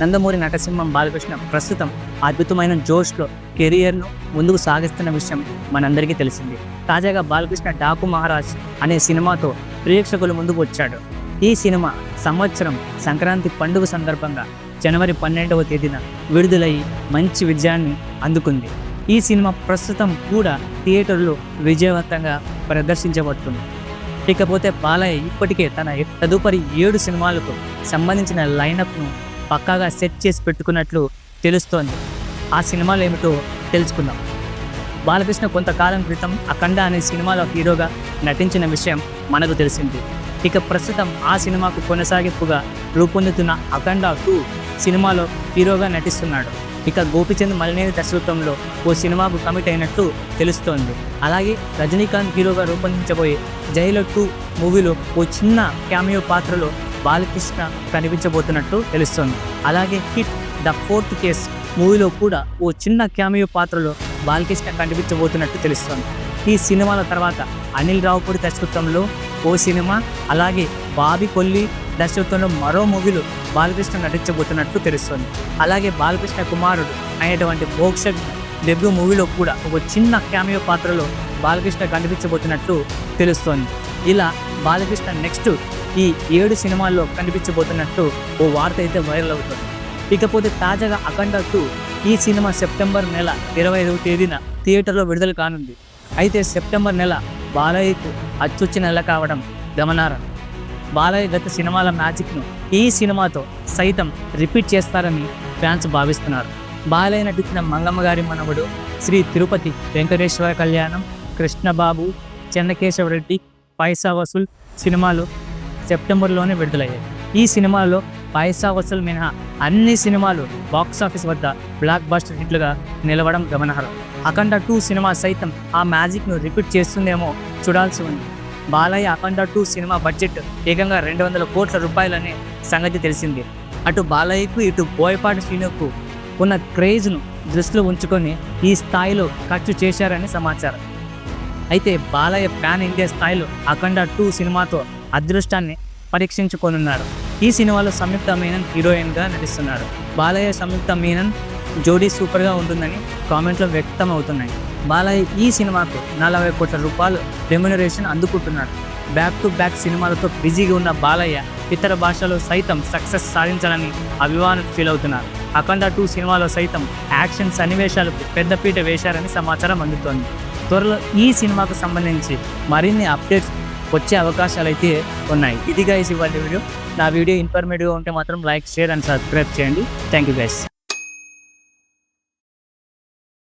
నందమూరి నటసింహం బాలకృష్ణ ప్రస్తుతం అద్భుతమైన జోష్లో కెరియర్ను ముందుకు సాగిస్తున్న విషయం మనందరికీ తెలిసింది. తాజాగా బాలకృష్ణ డాకు మహారాజ్ అనే సినిమాతో ప్రేక్షకుల ముందుకు వచ్చాడు. ఈ సినిమా సంవత్సరం సంక్రాంతి పండుగ సందర్భంగా జనవరి పన్నెండవ తేదీన విడుదలై మంచి విజయాన్ని అందుకుంది. ఈ సినిమా ప్రస్తుతం కూడా థియేటర్లో విజయవంతంగా ప్రదర్శించబడుతుంది. ఇకపోతే బాలయ్య ఇప్పటికే తన తదుపరి ఏడు సినిమాలకు సంబంధించిన లైనప్ను పక్కాగా సెట్ చేసి పెట్టుకున్నట్లు తెలుస్తోంది. ఆ సినిమాలు ఏమిటో తెలుసుకుందాం. బాలకృష్ణ కొంతకాలం క్రితం అఖండ అనే సినిమాలో హీరోగా నటించిన విషయం మనకు తెలిసింది. ఇక ప్రస్తుతం ఆ సినిమాకు కొనసాగింపుగా రూపొందుతున్న అఖండ టూ సినిమాలో హీరోగా నటిస్తున్నాడు. ఇక గోపిచంద్ మలినేని దర్శకత్వంలో ఓ సినిమాకు కమిట్ అయినట్లు తెలుస్తోంది. అలాగే రజనీకాంత్ హీరోగా రూపొందించబోయే జైలో టూ మూవీలో ఓ చిన్న క్యామియో పాత్రలో బాలకృష్ణ కనిపించబోతున్నట్లు తెలుస్తోంది. అలాగే హిట్ ద ఫోర్త్ కేస్ మూవీలో కూడా ఓ చిన్న క్యామియో పాత్రలో బాలకృష్ణ కనిపించబోతున్నట్టు తెలుస్తోంది. ఈ సినిమాల తర్వాత అనిల్ రావుపూడి దర్శకత్వంలో ఓ సినిమా అలాగే బాబీ కొల్లి దర్శకత్వంలో మరో మూవీలో బాలకృష్ణ నటించబోతున్నట్లు తెలుస్తోంది. అలాగే బాలకృష్ణ కుమారుడు అయినటువంటి మోక్ష డెబ్యూ మూవీలో కూడా ఒక చిన్న క్యామియో పాత్రలో బాలకృష్ణ కనిపించబోతున్నట్లు తెలుస్తోంది. ఇలా బాలకృష్ణ నెక్స్ట్ ఈ ఏడు సినిమాల్లో కనిపించబోతున్నట్టు ఓ వార్త అయితే వైరల్ అవుతుంది. ఇకపోతే తాజాగా అఖండ టూ ఈ సినిమా సెప్టెంబర్ నెల ఇరవై ఐదవ తేదీన థియేటర్లో విడుదల కానుంది. అయితే సెప్టెంబర్ నెల బాలయ్యకు అచ్చొచ్చి నెల కావడం గమనార్హం. బాలయ్య గత సినిమాల మ్యాజిక్ను ఈ సినిమాతో సైతం రిపీట్ చేస్తారని ఫ్యాన్స్ భావిస్తున్నారు. బాలయ్య నటించిన మంగమ్మ గారి మనవడు శ్రీ తిరుపతి వెంకటేశ్వర కళ్యాణం కృష్ణబాబు చెన్నకేశవరెడ్డి పైసా వసూల్ సినిమాలు సెప్టెంబర్లోనే విడుదలయ్యాయి. ఈ సినిమాలో పైసా వసూల్ మినహా అన్ని సినిమాలు బాక్స్ ఆఫీస్ వద్ద బ్లాక్ బస్టర్ హిట్లుగా నిలవడం గమనార్హం. అఖండ టూ సినిమా సైతం ఆ మ్యాజిక్ను రిపీట్ చేస్తుందేమో చూడాల్సి ఉంది. Balayya Akhanda two cinema budget ఏకంగా రెండు వందల కోట్ల రూపాయలనే సంగతి తెలిసింది. అటు బాలయ్యకు ఇటు బోయపాటి శ్రీనుకు ఉన్న క్రేజ్ను దృష్టిలో ఉంచుకొని ఈ స్థాయిలో ఖర్చు చేశారని సమాచారం. అయితే బాలయ్య ప్యాన్ ఇండియా స్థాయిలో అఖండ టూ సినిమాతో అదృష్టాన్ని పరీక్షించుకోనున్నాడు. ఈ సినిమాలో సంయుక్త మీనన్ హీరోయిన్గా నటిస్తున్నారు బాలయ్య సంయుక్త మీనన్ జోడీ సూపర్గా ఉంటుందని కామెంట్లో వ్యక్తం అవుతున్నాయి బాలయ్య ఈ సినిమాకు నలభై కోట్ల రూపాయలు రెమ్యునరేషన్ అందుకుంటున్నాడు. బ్యాక్ టు బ్యాక్ సినిమాలతో బిజీగా ఉన్న బాలయ్య ఇతర భాషలో సైతం సక్సెస్ సాధించాలని అభిమానులు ఫీల్ అవుతున్నారు. అఖండ టూ సినిమాలో సైతం యాక్షన్ సన్నివేశాలకు పెద్దపీట వేశారని సమాచారం అందుతోంది. త్వరలో ఈ సినిమాకు సంబంధించి మరిన్ని అప్డేట్స్ వచ్చే అవకాశాలు అయితే ఉన్నాయి. ఇది గైస్ ఇవాళ వీడియో. నా వీడియో ఇన్ఫర్మేటివ్గా ఉంటే మాత్రం లైక్ షేర్ అండ్ సబ్స్క్రైబ్ చేయండి. Thank you guys